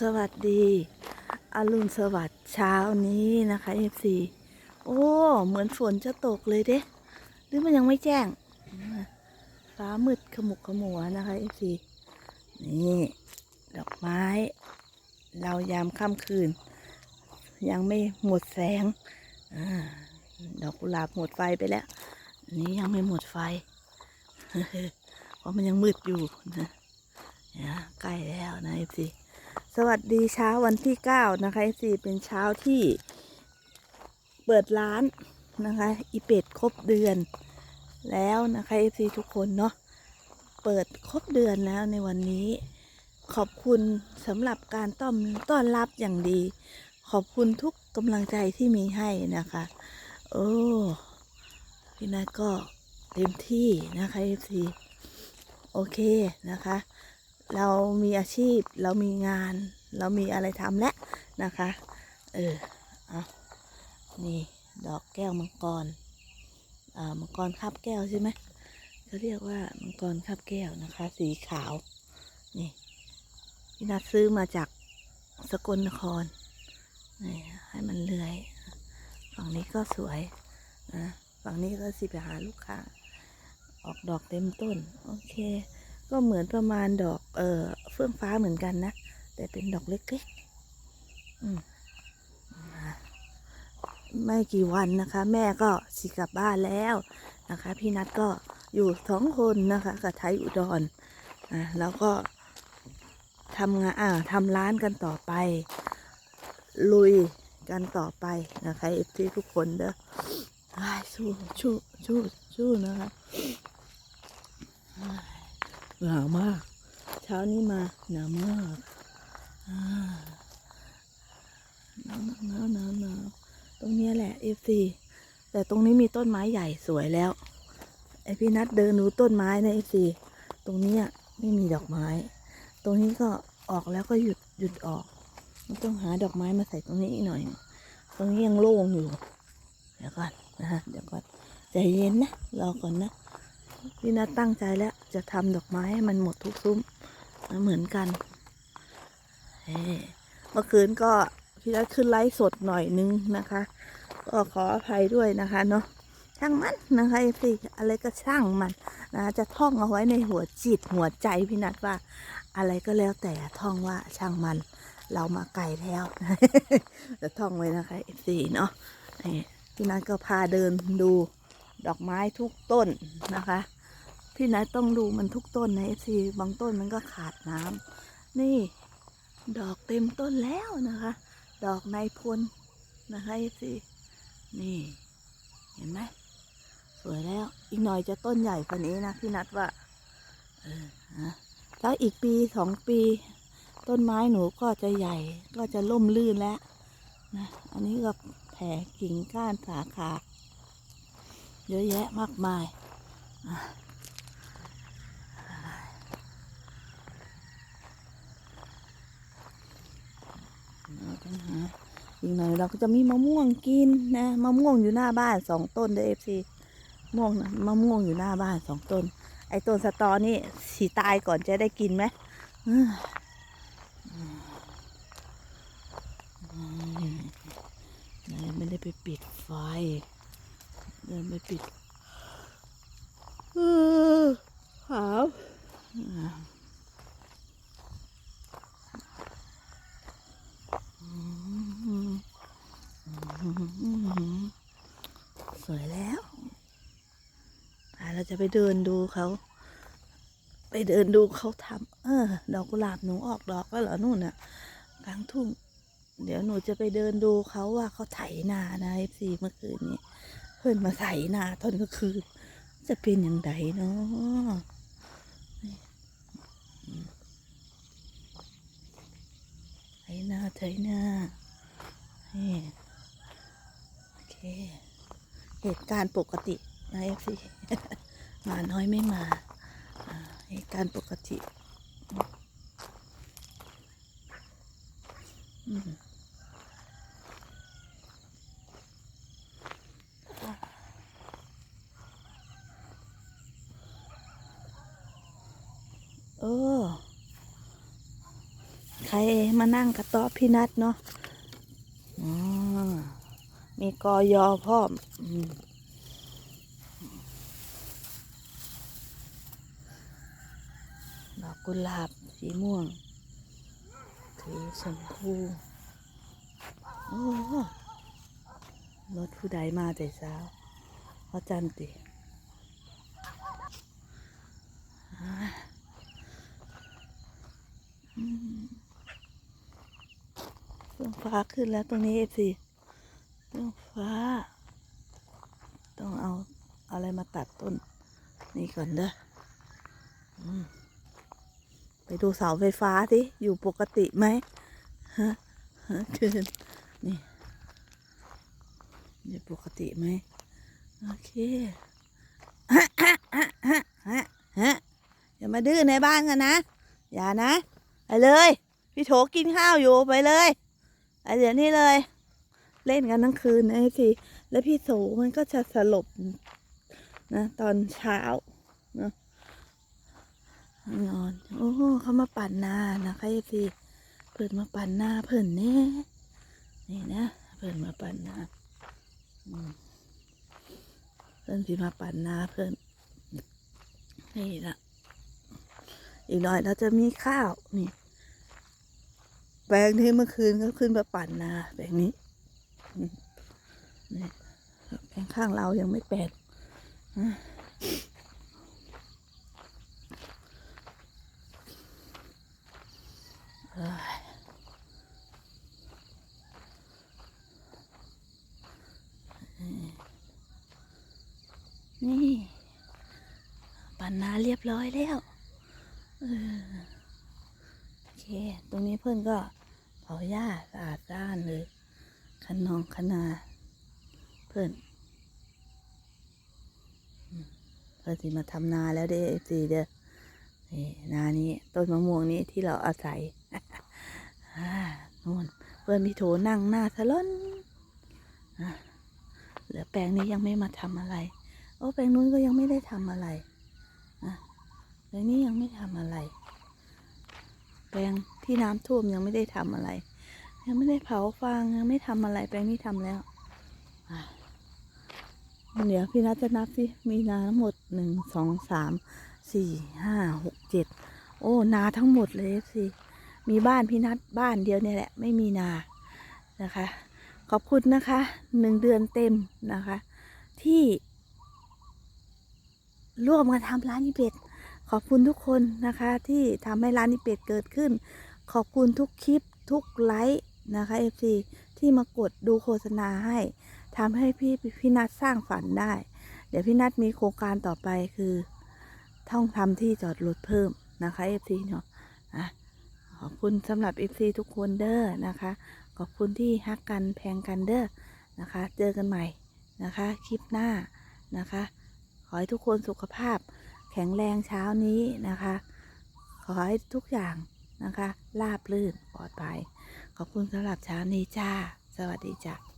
สวัสดีอรุณสวัสดิ์เช้านี้นะคะ FC โอ้ เหมือนฝนจะตกเลยเด้หรือมันยังไม่แจ้ง ฟ้ามืดขมุกขมัวนะคะ FC นี่ ดอกไม้ เรายามค่ำคืน ยังไม่หมดแสงอดอกกุหลาบหมดไฟไปแล้ว นี้ยังไม่หมดไฟ เพราะมันยังมืดอยู่นะใกล้แล้วนะ FC สวัสดีเช้าวันที่9นะคะ FC เป็นเช้าที่เปิดร้านนะคะอีเป็ดครบเดือนแล้วนะคะ FC ทุกคนเนาะเปิดครบเดือนแล้วในวันนี้ ขอบคุณสำหรับการต้อนต้อนรับอย่างดี ขอบคุณทุกกำลังใจที่มีให้นะคะ โอ้พี่นัทก็เต็มที่นะคะ FC โอเคนะคะ เรามีอาชีพ เรามีงาน เรามีอะไรทำแล้วนะคะ เออเอานี่ดอกแก้วมังกรอ่ามังกรคาบแก้วใช่ไหมเขาเรียกว่ามังกรคาบแก้วนะคะ สีขาวนี่พี่นัดซื้อมาจากสกลนครนี่ให้มันเลื้อย ฝั่งนี้ก็สวยนะฝั่งนี้ก็สิไปหาลูกค้า ออกดอกเต็มต้น โอเค ก็เหมือนประมาณดอกเอ่อเฟื่องฟ้าเหมือนกันนะ แต่เป็นดอกเล็กๆอืมไม่กี่วันนะคะ แม่ก็สิกลับบ้านแล้วนะคะ พี่นัทก็อยู่สองคนนะคะกับไทยอุดรอ่าแล้วก็ทำงานอ่าทำร้านกันต่อไป ลุยกันต่อไปนะคะเอฟซีทุกคนเด้ออ้สู้สู้สู้สู้นะคะ หนาวมาก เช้านี้มาหนาวมากอ่าหนาวหนาวหนาวหนาวตรงนี้แหละเอฟซีแต่ตรงนี้มีต้นไม้ใหญ่สวยแล้ว ไอพี่นัดเดินดูต้นไม้นะเอฟซีตรงนี้ไม่มีดอกไม้ ตรงนี้ก็ออกแล้วก็หยุดหยุดออกต้องหาดอกไม้มาใส่ตรงนี้อีกหน่อย ตรงนี้ยังโล่งอยู่ เดี๋ยวก่อนนะฮะเดี๋ยวก่อนใจเย็นนะรอก่อนนะพี่นัทตั้งใจแล้ว จะทำดอกไม้ให้มันหมดทุกซุ้มนเหมือนกันเฮ้เมื่อคืนก็พี่นัทขึ้นไลฟ์สดหน่อยนึงนะคะ ก็ขออภัยด้วยนะคะเนาะช่างมันนะคะสิอะไรก็ช่างมันนะจะท่องเอาไว้ในหัวจิตหัวใจพี่นัทว่า อะไรก็แล้วแต่ท่องว่าช่างมัน เรามาไกลแล้ว จะท่องไว้นะคะเอฟซีเนาะนี่พี่นัทก็พาเดินดูดอกไม้ทุกต้นนะคะ พี่นัทต้องดูมันทุกต้นนะเอฟซีบางต้นมันก็ขาดน้ำนี่ดอกเต็มต้นแล้วนะคะ ดอกในพลนะคะเอฟซีนี่ เห็นไหมสวยแล้ว อีกหน่อยจะต้นใหญ่กว่านี้นะพี่นัทว่าเออนะแล้วอีกปีสองปี ต้นไม้หนูก็จะใหญ่ ก็จะล่มลื่นแล้วนะอันนี้ก็แผ่กิ่งก้านสาขา เยอะแยะมากมายอะเราต้องหา อีกหน่อยเราก็จะมีมะม่วงกินนะมะม่วงอยู่หน้าบ้านสองต้นเด้อฟซีม่วงนะมะม่วงอยู่หน้าบ้านสองต้น ไอ้ต้นสตอนี่สีตายก่อนจะได้กินไหมไม่ได้ไปปิดไฟเดินไปปิดเออหาวอะอืม สวยแล้วเราจะไปเดินดูเขา ไปเดินดูเขาทำเออ ดอกกุหลาบหนูออกดอกแล้วเหรอนู่นน่ะกลางทุ่ง เดี๋ยวหนูจะไปเดินดูเขาว่าเขาไถนานะเอฟซีเมื่อคืนนี้ เพื่อนมาไถนาตอนกลางคืนจะเป็นอย่างไรเนาะไถนาไถนานี่โอเค เหตุการณ์ปกตินะเอฟซีมาน้อยไม่มาเหตุการณ์ปกติเออขรมานั่งกระต๊อบพี่นัดเนาะ มีกอยอพร้อมดอกกุหลาบสีม่วงสีชมพูโอ้รถผู้ใดมาแต่เช้าเพราะจันติเฟื่องฟ้าขึ้นแล้วตรงนี้เอฟซี เฟื่องฟ้า ต้องเอาอะไรมาตัดต้น นี่ก่อนเด้อไปดูเสาไฟฟ้าสิอยู่ปกติไหมฮะฮะเชิญนี่อยู่ปกติไหมโอเคฮะฮะฮะฮะฮะฮะอย่ามาดื้อในบ้านกันนะ อย่านะ ไปเลย พี่โถกินข้าวอยู่ไปเลยไปเดี๋ยวนี้เลย เล่นกันทั้งคืนนะสิแล้วพี่โถมันก็จะสลบนะตอนเช้าเนาะนอน โอ้เขามาปั่นนานะคะพี่เปิดมาปั่นนาเพิ่นแน่นี่นะเพิ่นมาปั่นนาอืมเพิ่นสิมาปั่นนาเพิ่นนี่ละอีกหน่อยเราจะมีข้าวนี่แปลงที่เมื่อคืนก็ขึ้นมาปั่นนาแปลงนี้ นี่แปลงข้างเรายังไม่แปลงอะเอ้ยนี่ปั่นนาเรียบร้อยแล้วโอเค ตรงนี้เพื่อนก็เผาหญ้าสะอาดด้านเลย คันนองคนาเพื่อนเพื่อนสิมาทำนาแล้วเด้สีเด้อนี่นานี้ต้นมะม่วงนี้ที่เราอาศัยนู่นเพื่อนพี่โถนั่งหน้าสลอนอะเหลือแปลงนี้ยังไม่มาทำอะไร โอ้แปลงนู้นก็ยังไม่ได้ทำอะไรอะแปลงนี้ยังไม่ทำอะไร แปลงที่น้ำท่วมยังไม่ได้ทำอะไร ยังไม่ได้เผาฟางยังไม่ทำอะไรแปลงนี้ทำแล้วเดี๋ยวพี่นัทจะนับสิมีนาทั้งหมดหนึ่งสองสามสี่ห้าหกเจ็ดโอ้นาทั้งหมดเลยสิมีบ้านพี่นัทบ้านเดียวเนี่ยแหละ ไม่มีนานะคะ ขอบคุณนะคะหนึ่งเดือนเต็มนะคะ ที่ ร่วมกันทำร้านนิเป็ดขอบคุณทุกคนนะคะ ที่ทำให้ร้านนิเป็ดเกิดขึ้น ขอบคุณทุกคลิปทุกไลค์ นะคะ FC ที่มากดดูโฆษณาให้ทำให้พี่พี่นัทสร้างฝันได้ เดี๋ยวพี่นัทมีโครงการต่อไปคือต้องทำที่จอดรถเพิ่มนะคะ FC เนาะอะขอบคุณสำหรับ FC ทุกคนเด้อนะคะ ขอบคุณที่ฮักกันแพงกันเด้อนะคะ เจอกันใหม่นะคะ คลิปหน้านะคะ ขอให้ทุกคนสุขภาพ แข็งแรงเช้านี้นะคะ ขอให้ทุกอย่างนะคะราบรื่นปลอดภัย ขอบคุณสำหรับเช้านี้จ้า สวัสดีจ้า